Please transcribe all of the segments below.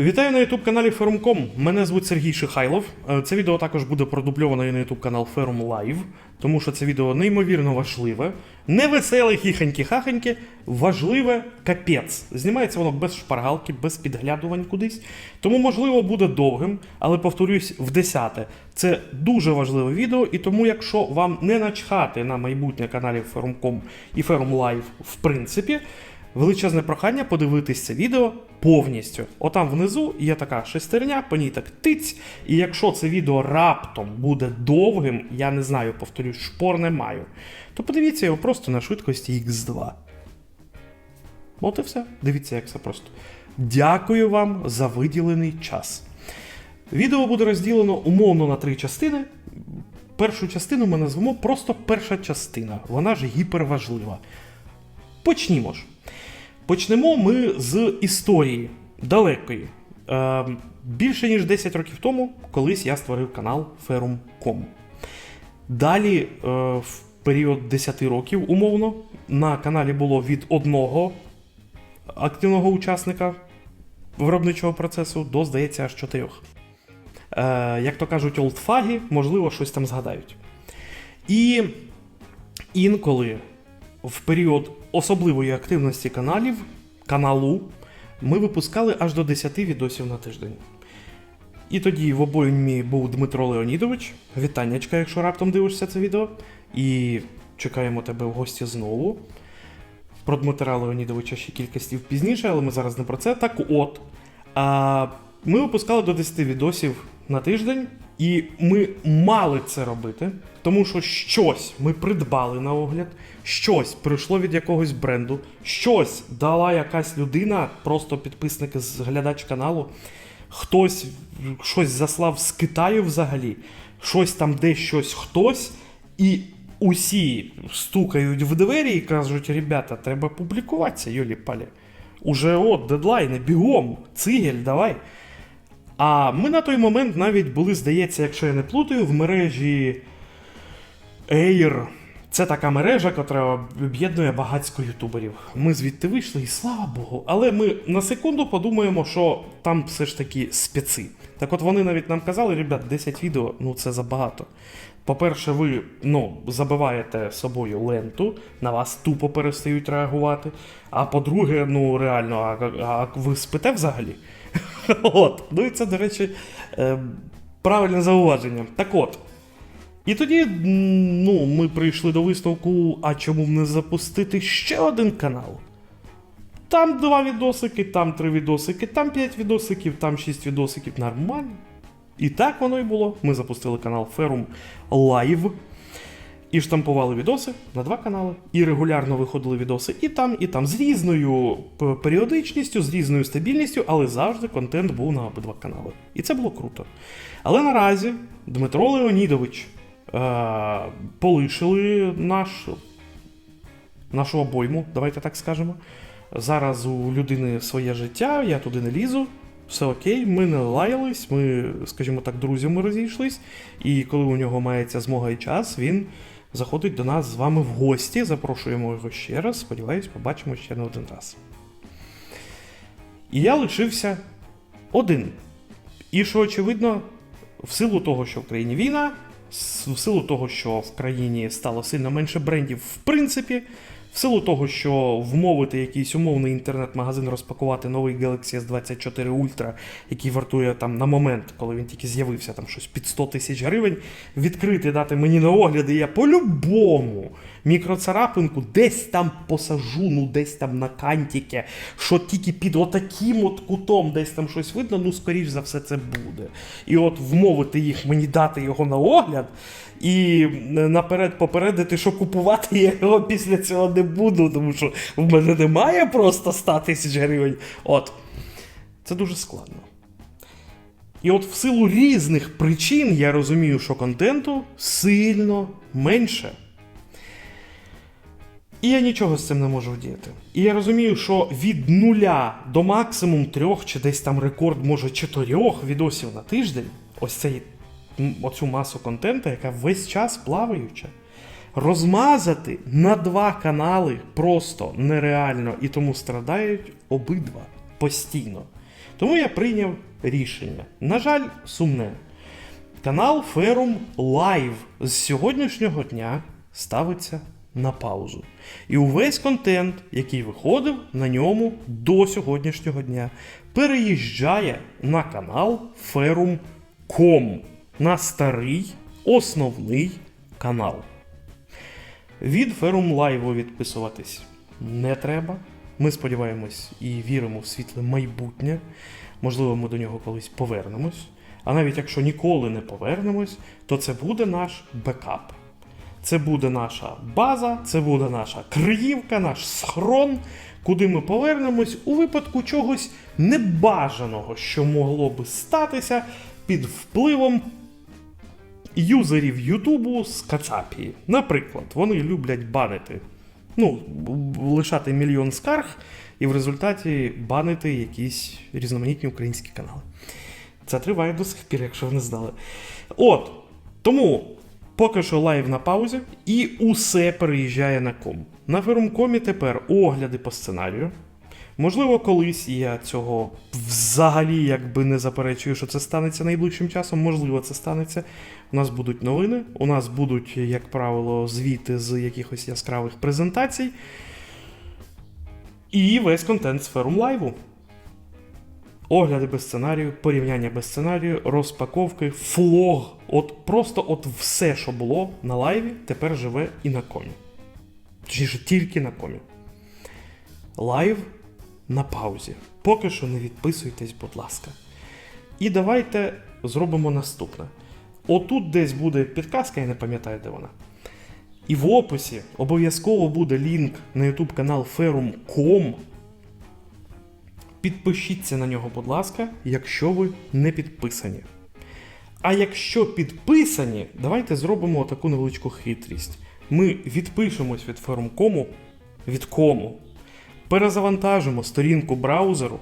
Вітаю на youtube каналі Ferrum.com. Мене звуть Сергій Шихайлов. Е, Це відео також буде продубльовано і на youtube канал Ferrum Live, тому що це відео неймовірно важливе, не веселе хіханьки-хаханьки, важливе капець. Знімається воно без шпаргалки, без підглядувань кудись. Тому, можливо, буде довгим, але повторюсь в десяте. Це дуже важливе відео, і тому, якщо вам не начхати на майбутнє каналів Ferrum.com і Ferrum Live, в принципі. Величезне прохання подивитись це відео повністю. Отам внизу є така шестерня, по ній так тиць. І якщо це відео раптом буде довгим, я не знаю, повторюсь, шпор не маю, то подивіться його просто на швидкості X2. От і все. Дивіться, як це просто. Дякую вам за виділений час. Відео буде розділено умовно на три частини. Першу частину ми назвемо просто перша частина. Вона ж гіперважлива. Почнімо ж. Почнемо ми з історії далекої. Е, більше ніж 10 років тому, колись я створив канал Ferrum.com. Далі, е, в період 10 років, умовно, на каналі було від одного активного учасника виробничого процесу до, здається, аж чотирьох. Е, як то кажуть, олдфаги, можливо, щось там згадають. І інколи в період особливої активності каналів, каналу, ми випускали аж до 10 відосів на тиждень. І тоді в обоймі був Дмитро Леонідович. Вітаннячка, якщо раптом дивишся це відео. І чекаємо тебе в гості знову. Про Дмитра Леонідовича ще кілька слів пізніше, але ми зараз не про це. Так от. А, ми випускали до 10 відосів на тиждень, і ми мали це робити, тому що щось ми придбали на огляд, щось прийшло від якогось бренду, щось дала якась людина, просто підписник з глядач каналу, хтось щось заслав з Китаю взагалі, щось там десь щось хтось, і усі стукають в двері і кажуть: ребята, треба публікуватися, Йолі Палі. Уже от, дедлайни, бігом, цигель, давай. А ми на той момент навіть були, здається, якщо я не плутаю, в мережі Air. Це така мережа, яка об'єднує багатько ютуберів. Ми звідти вийшли, і слава Богу. Але ми на секунду подумаємо, що там все ж таки спеці. Так от вони навіть нам казали, ребят, 10 відео, ну це забагато. По-перше, ви ну, забиваєте собою ленту, на вас тупо перестають реагувати. А по-друге, ну реально, а, а ви спите взагалі? От. Ну і це, до речі, е, правильне зауваження. Так от. І тоді ну, ми прийшли до висновку, а чому б не запустити ще один канал? Там два відосики, там три відосики, там п'ять відосиків, там шість відосиків. Нормально. І так воно і було. Ми запустили канал Ferrum Live. І штампували відоси на два канали, і регулярно виходили відоси і там, і там з різною періодичністю, з різною стабільністю, але завжди контент був на обидва канали. І це було круто. Але наразі Дмитро Леонідович е- полишили наш, нашу обойму, давайте так скажемо. Зараз у людини своє життя, я туди не лізу. Все окей, ми не лаялись, ми, скажімо так, друзями розійшлись. І коли у нього мається змога і час, він заходить до нас з вами в гості. Запрошуємо його ще раз. Сподіваюсь, побачимо ще не один раз. І я лишився один. І що очевидно, в силу того, що в країні війна, в силу того, що в країні стало сильно менше брендів, в принципі, в силу того, що вмовити якийсь умовний інтернет-магазин розпакувати новий Galaxy S24 Ultra, який вартує там на момент, коли він тільки з'явився, там щось під 100 тисяч гривень, відкрити, дати мені на огляди, я по-любому мікроцарапинку десь там посажу, ну десь там на кантіки, що тільки під отаким от кутом десь там щось видно, ну скоріш за все це буде. І от вмовити їх мені дати його на огляд. І наперед попередити, що купувати я його після цього не буду, тому що в мене немає просто 100 тисяч гривень. От. Це дуже складно. І от в силу різних причин я розумію, що контенту сильно менше. І я нічого з цим не можу вдіяти. І я розумію, що від нуля до максимум трьох, чи десь там рекорд, може, чотирьох відосів на тиждень, ось цей, оцю масу контенту, яка весь час плаваюча, розмазати на два канали просто нереально, і тому страдають обидва постійно. Тому я прийняв рішення. На жаль, сумне. Канал Ферум Live з сьогоднішнього дня ставиться на паузу. І увесь контент, який виходив на ньому до сьогоднішнього дня, переїжджає на канал Ferum.com, на старий основний канал. Від Ferum Live відписуватись не треба. Ми сподіваємось і віримо в світле майбутнє. Можливо, ми до нього колись повернемось. А навіть якщо ніколи не повернемось, то це буде наш бекап. Це буде наша база, це буде наша криївка, наш схрон, куди ми повернемось у випадку чогось небажаного, що могло би статися під впливом юзерів Ютубу з Кацапії. Наприклад, вони люблять банити. Ну, лишати мільйон скарг і в результаті банити якісь різноманітні українські канали. Це триває до сих пір, якщо ви не знали. От. Тому поки що лайв на паузі, і усе переїжджає на ком. На фермкомі тепер огляди по сценарію. Можливо, колись я цього взагалі якби не заперечую, що це станеться найближчим часом. Можливо, це станеться. У нас будуть новини, у нас будуть, як правило, звіти з якихось яскравих презентацій. І весь контент з ферум лайву. Огляди без сценарію, порівняння без сценарію, розпаковки, флог. От просто от все, що було на лайві, тепер живе і на комі. Точніше, тільки на комі. Лайв на паузі. Поки що не відписуйтесь, будь ласка. І давайте зробимо наступне. Отут десь буде підказка, я не пам'ятаю, де вона. І в описі обов'язково буде лінк на YouTube канал Ferum.com. Підпишіться на нього, будь ласка, якщо ви не підписані. А якщо підписані, давайте зробимо таку невеличку хитрість. Ми відпишемось від Ferum.com, від кому, перезавантажимо сторінку браузеру,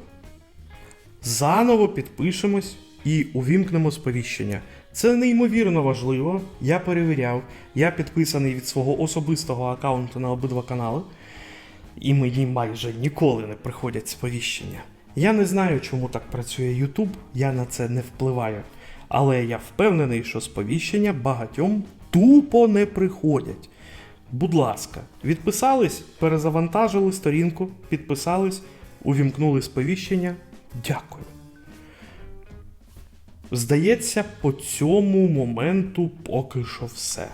заново підпишемось і увімкнемо сповіщення. Це неймовірно важливо. Я перевіряв, я підписаний від свого особистого аккаунту на обидва канали, і мені майже ніколи не приходять сповіщення. Я не знаю, чому так працює YouTube, я на це не впливаю. Але я впевнений, що сповіщення багатьом тупо не приходять. Будь ласка, відписались, перезавантажили сторінку, підписались, увімкнули сповіщення. Дякую. Здається, по цьому моменту поки що все.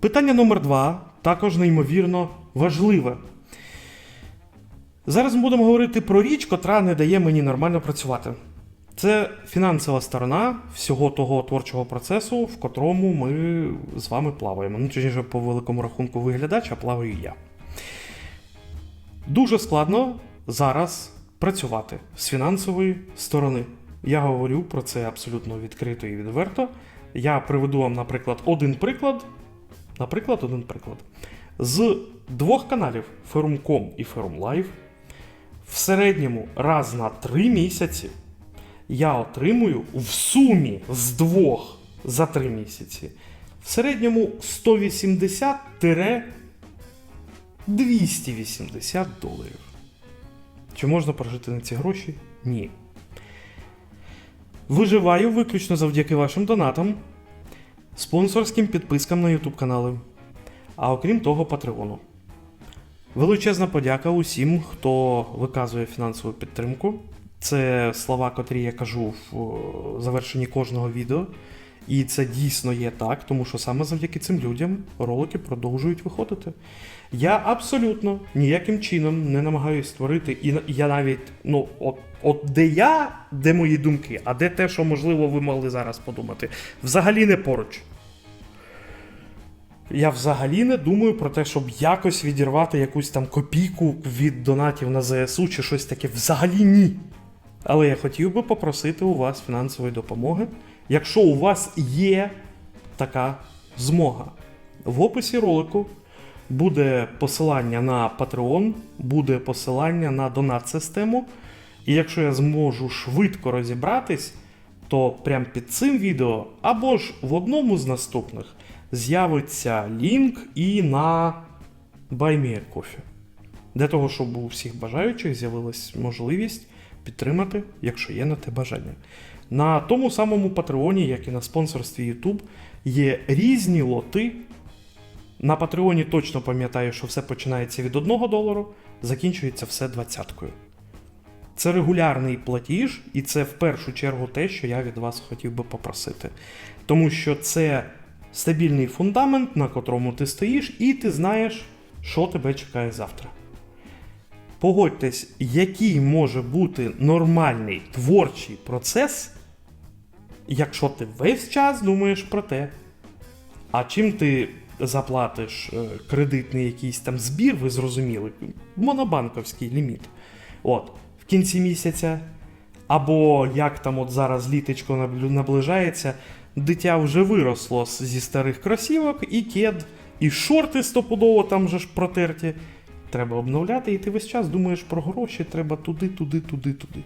Питання номер два також неймовірно важливе. Зараз ми будемо говорити про річ, котра не дає мені нормально працювати. Це фінансова сторона всього того творчого процесу, в котрому ми з вами плаваємо. Ну, точніше, по великому рахунку виглядача плаваю я. Дуже складно зараз працювати з фінансової сторони. Я говорю про це абсолютно відкрито і відверто. Я приведу вам, наприклад, один приклад. Наприклад, один приклад. З двох каналів Ferum.com і Ferum Live в середньому раз на три місяці я отримую в сумі з двох за три місяці в середньому 180-280 доларів. Чи можна прожити на ці гроші? Ні. Виживаю виключно завдяки вашим донатам, спонсорським підпискам на YouTube канали, а окрім того, Патреону. Величезна подяка усім, хто виказує фінансову підтримку. Це слова, котрі я кажу в завершенні кожного відео. І це дійсно є так, тому що саме завдяки цим людям ролики продовжують виходити. Я абсолютно ніяким чином не намагаюся створити, і я навіть, ну, от, от де я, де мої думки, а де те, що можливо ви могли зараз подумати, взагалі не поруч. Я взагалі не думаю про те, щоб якось відірвати якусь там копійку від донатів на ЗСУ чи щось таке. Взагалі ні. Але я хотів би попросити у вас фінансової допомоги, якщо у вас є така змога. В описі ролику буде посилання на Patreon, буде посилання на донат-систему. І якщо я зможу швидко розібратись, то прямо під цим відео або ж в одному з наступних з'явиться лінк і на BuyMeACoffee. Для того, щоб у всіх бажаючих з'явилась можливість підтримати, якщо є на те бажання. На тому самому Патреоні, як і на спонсорстві YouTube, є різні лоти. На Патреоні точно пам'ятаю, що все починається від 1 долару, закінчується все двадцяткою. Це регулярний платіж, і це в першу чергу те, що я від вас хотів би попросити. Тому що це стабільний фундамент, на котрому ти стоїш, і ти знаєш, що тебе чекає завтра. Погодьтесь, який може бути нормальний творчий процес, якщо ти весь час думаєш про те, а чим ти заплатиш е, кредитний якийсь там збір, ви зрозуміли, монобанковський ліміт. От, в кінці місяця, або як там от зараз літочко наближається, дитя вже виросло зі старих кросівок, і кед, і шорти стопудово там же ж протерті. Треба обновляти, і ти весь час думаєш про гроші, треба туди, туди, туди, туди.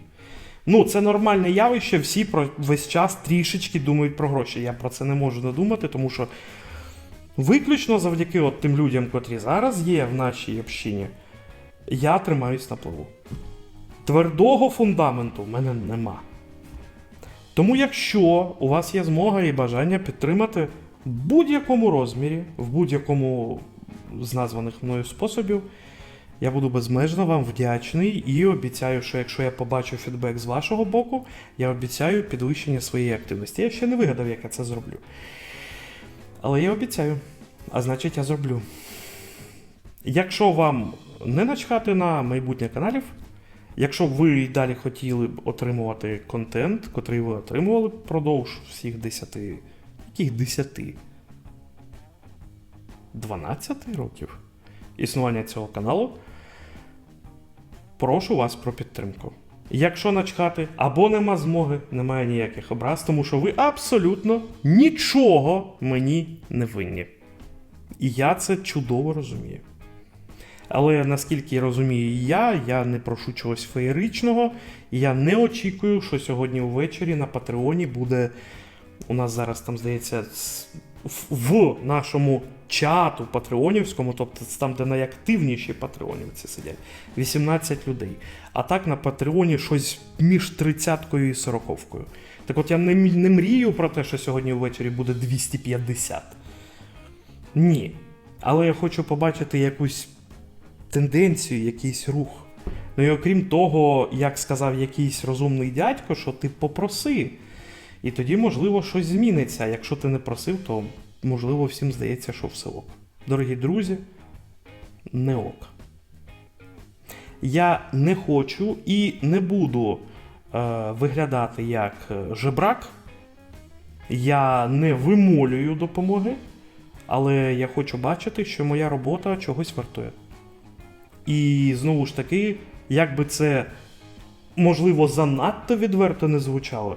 Ну, це нормальне явище, всі про весь час трішечки думають про гроші. Я про це не можу не думати, тому що виключно завдяки от тим людям, котрі зараз є в нашій общині, я тримаюсь на плаву. Твердого фундаменту в мене нема. Тому, якщо у вас є змога і бажання підтримати в будь-якому розмірі, в будь-якому з названих мною способів, я буду безмежно вам вдячний і обіцяю, що якщо я побачу фідбек з вашого боку, я обіцяю підвищення своєї активності. Я ще не вигадав, як я це зроблю. Але я обіцяю, а значить, я зроблю. Якщо вам не начхати на майбутнє каналів, якщо ви і далі хотіли б отримувати контент, котрий ви отримували впродовж всіх 10, яких 10? 12 років існування цього каналу, прошу вас про підтримку. Якщо начхати або нема змоги, немає ніяких образ, тому що ви абсолютно нічого мені не винні. І я це чудово розумію. Але наскільки розумію я, я не прошу чогось феєричного, я не очікую, що сьогодні ввечері на Патреоні буде. У нас зараз там, здається, в- нашому чату патреонівському, тобто там, де найактивніші патреонівці сидять, 18 людей. А так на Патреоні щось між 30-кою і 40-кою. Так от я не, не мрію про те, що сьогодні ввечері буде 250. Ні. Але я хочу побачити якусь тенденцію, якийсь рух. Ну і окрім того, як сказав якийсь розумний дядько, що ти попроси. І тоді, можливо, щось зміниться. Якщо ти не просив, то можливо всім здається, що все ок. Дорогі друзі, не ок. Я не хочу і не буду е, виглядати як е, жебрак. Я не вимолюю допомоги, але я хочу бачити, що моя робота чогось вартує. І знову ж таки, як би це можливо занадто відверто не звучало,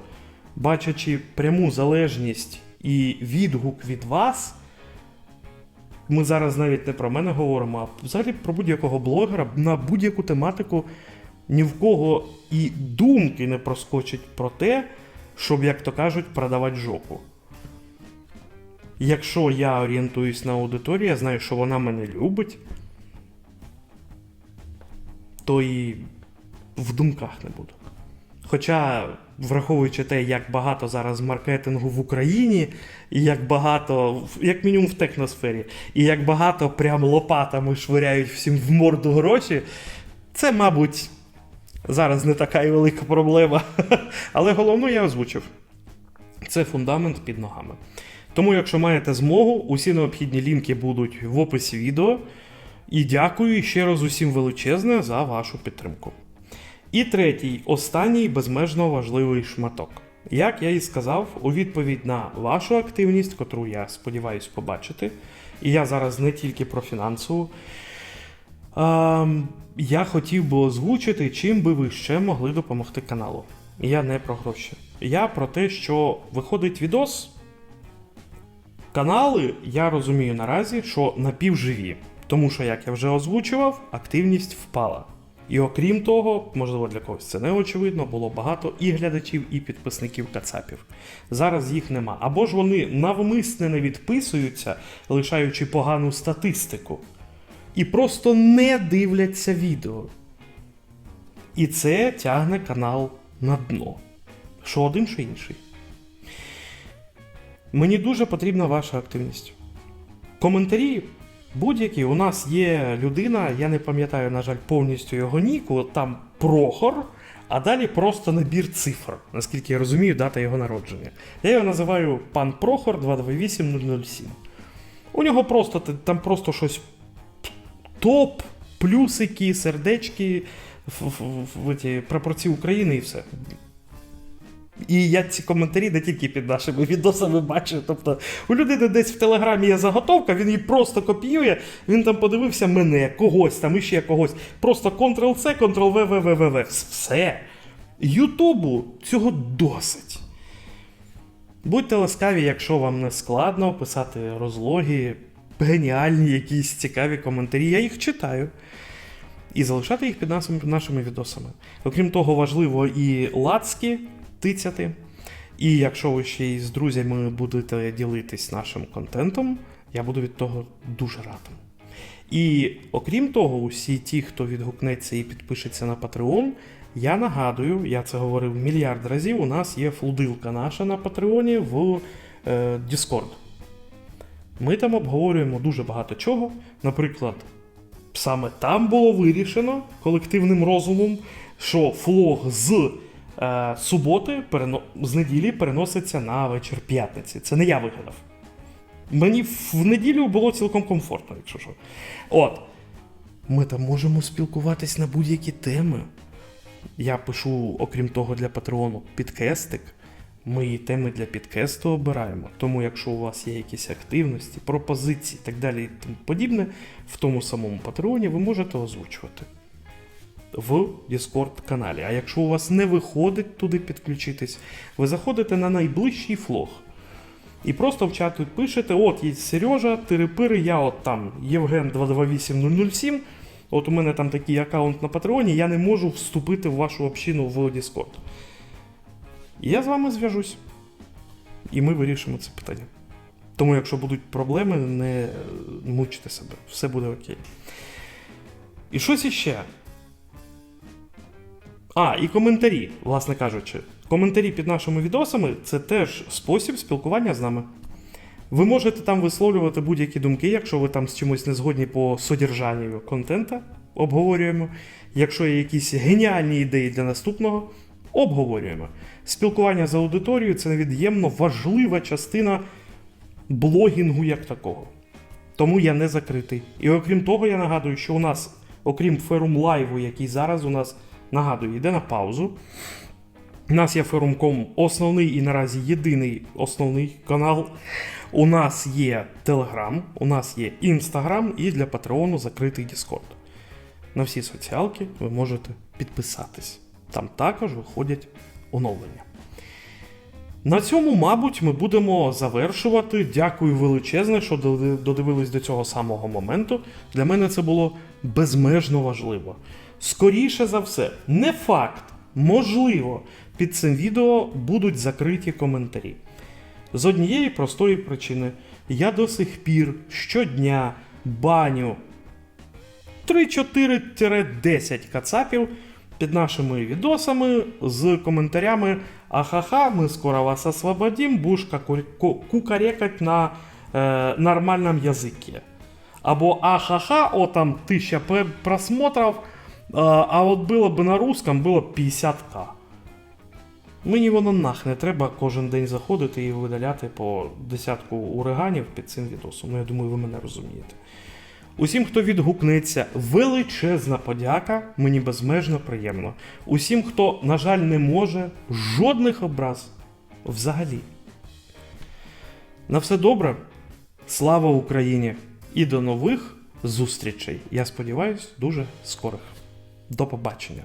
бачачи пряму залежність і відгук від вас, ми зараз навіть не про мене говоримо, а взагалі про будь-якого блогера на будь-яку тематику ні в кого і думки не проскочить про те, щоб, як то кажуть, продавати жопу. Якщо я орієнтуюсь на аудиторію, я знаю, що вона мене любить, то і в думках не буду. Хоча, враховуючи те, як багато зараз маркетингу в Україні, і як багато, як мінімум в техносфері, і як багато прям лопатами швиряють всім в морду гроші, це, мабуть, зараз не така і велика проблема. Але головну я озвучив. Це фундамент під ногами. Тому, якщо маєте змогу, усі необхідні лінки будуть в описі відео. І дякую ще раз усім величезне за вашу підтримку. І третій, останній безмежно важливий шматок. Як я і сказав, у відповідь на вашу активність, котру я сподіваюся побачити, і я зараз не тільки про фінансову, ем, я хотів би озвучити, чим би ви ще могли допомогти каналу. Я не про гроші. Я про те, що виходить відос. Канали, я розумію наразі, що напівживі. Тому що, як я вже озвучував, активність впала. І окрім того, можливо, для когось це не очевидно, було багато і глядачів, і підписників кацапів. Зараз їх нема. Або ж вони навмисне не відписуються, лишаючи погану статистику, і просто не дивляться відео. І це тягне канал на дно. Що один, що інший. Мені дуже потрібна ваша активність. Коментарі будь-які. У нас є людина, я не пам'ятаю, на жаль, повністю його ніку, там Прохор, а далі просто набір цифр, наскільки я розумію, дата його народження. Я його називаю пан Прохор 228007. У нього просто там просто щось топ, плюсики, сердечки, в, в, в, в ті прапорці України і все. І я ці коментарі не тільки під нашими відосами бачу. Тобто у людини десь в телеграмі є заготовка, він її просто копіює, він там подивився мене, когось там іще когось. Просто Ctrl-C, Ctrl-V, V, V, V, V. Все. Ютубу цього досить. Будьте ласкаві, якщо вам не складно писати розлоги, геніальні якісь цікаві коментарі. Я їх читаю. І залишати їх під нашими, нашими відосами. Окрім того, важливо і лацки тицяти. І якщо ви ще й з друзями будете ділитись нашим контентом, я буду від того дуже радим. І окрім того, усі ті, хто відгукнеться і підпишеться на Patreon, я нагадую, я це говорив мільярд разів. У нас є флудилка наша на Патреоні в е, Discord. Ми там обговорюємо дуже багато чого. Наприклад, саме там було вирішено колективним розумом, що флог з суботи, перено... з неділі переноситься на вечір п'ятниці. Це не я вигадав. Мені в неділю було цілком комфортно, якщо що. От. Ми там можемо спілкуватись на будь-які теми. Я пишу, окрім того, для Патреону підкестик. Ми і теми для підкесту обираємо. Тому, якщо у вас є якісь активності, пропозиції і так далі і тому подібне, в тому самому Патреоні ви можете озвучувати в Discord каналі. А якщо у вас не виходить туди підключитись, ви заходите на найближчий флог. І просто в чат пишете: от є Сережа, Терепири, я от там Євген 228007. От у мене там такий аккаунт на Патреоні, я не можу вступити в вашу общину в Discord. І я з вами зв'яжусь. І ми вирішимо це питання. Тому, якщо будуть проблеми, не мучте себе, все буде окей. І щось іще. А, і коментарі, власне кажучи. Коментарі під нашими відосами це теж спосіб спілкування з нами. Ви можете там висловлювати будь-які думки, якщо ви там з чимось не згодні по содержанню контента, обговорюємо. Якщо є якісь геніальні ідеї для наступного, обговорюємо. Спілкування з аудиторією це невід'ємно важлива частина блогінгу як такого. Тому я не закритий. І окрім того, я нагадую, що у нас, окрім Ферум Лайву, який зараз у нас нагадую, йде на паузу. У нас є Ферум.ком основний і наразі єдиний основний канал. У нас є Telegram, у нас є Instagram і для Патреону закритий Discord. На всі соціалки ви можете підписатись. Там також виходять оновлення. На цьому, мабуть, ми будемо завершувати. Дякую величезне, що додивились до цього самого моменту. Для мене це було безмежно важливо. Скоріше за все, не факт, можливо, під цим відео будуть закриті коментарі. З однієї простої причини, я до сих пір щодня баню 3-4-10 кацапів під нашими відосами з коментарями Ахаха, ми скоро вас освободим, будеш кукарекать на е, нормальному язикі. Або Ахаха, о там тисяча просмотрів, а от було б на русском, було 50к. Мені воно нах не треба кожен день заходити і видаляти по десятку ураганів під цим відосом. Ну, я думаю, ви мене розумієте. Усім, хто відгукнеться, величезна подяка, мені безмежно приємно. Усім, хто, на жаль, не може, жодних образ взагалі. На все добре. Слава Україні! І до нових зустрічей. Я сподіваюся, дуже скорих. До побачення.